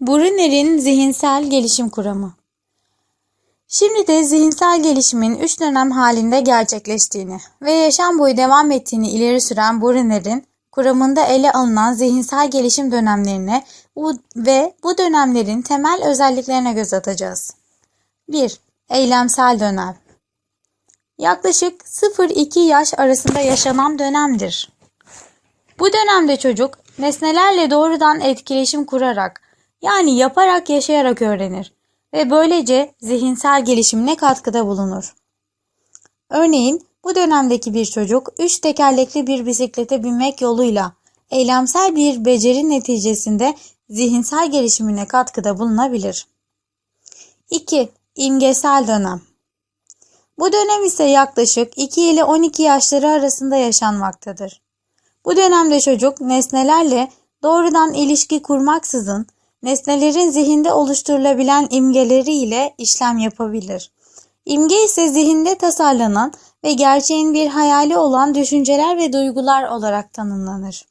Brunner'in zihinsel gelişim kuramı. Şimdi de zihinsel gelişimin üç dönem halinde gerçekleştiğini ve yaşam boyu devam ettiğini ileri süren Brunner'in kuramında ele alınan zihinsel gelişim dönemlerine ve bu dönemlerin temel özelliklerine göz atacağız. 1. Eylemsel dönem. Yaklaşık 0-2 yaş arasında yaşanan dönemdir. Bu dönemde çocuk nesnelerle doğrudan etkileşim kurarak yani yaparak yaşayarak öğrenir ve böylece zihinsel gelişimine katkıda bulunur. Örneğin bu dönemdeki bir çocuk üç tekerlekli bir bisiklete binmek yoluyla eylemsel bir beceri neticesinde zihinsel gelişimine katkıda bulunabilir. 2. İmgesel dönem Bu dönem ise yaklaşık 2 ile 12 yaşları arasında yaşanmaktadır. Bu dönemde çocuk nesnelerle doğrudan ilişki kurmaksızın nesnelerin zihinde oluşturulabilen imgeleri ile işlem yapabilir. İmge ise zihinde tasarlanan ve gerçeğin bir hayali olan düşünceler ve duygular olarak tanımlanır.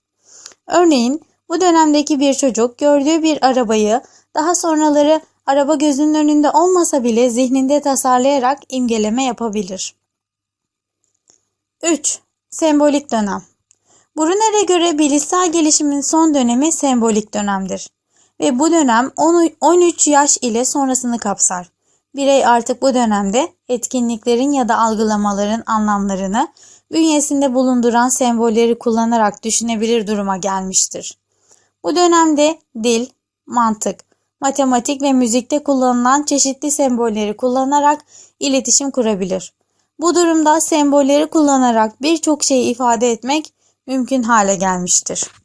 Örneğin bu dönemdeki bir çocuk gördüğü bir arabayı daha sonraları araba gözünün önünde olmasa bile zihninde tasarlayarak imgeleme yapabilir. 3. Sembolik dönem Brunner'e göre bilişsel gelişimin son dönemi sembolik dönemdir ve bu dönem 10 13 yaş ile sonrasını kapsar. Birey artık bu dönemde etkinliklerin ya da algılamaların anlamlarını bünyesinde bulunduran sembolleri kullanarak düşünebilir duruma gelmiştir. Bu dönemde dil, mantık, matematik ve müzikte kullanılan çeşitli sembolleri kullanarak iletişim kurabilir. Bu durumda sembolleri kullanarak birçok şeyi ifade etmek mümkün hale gelmiştir.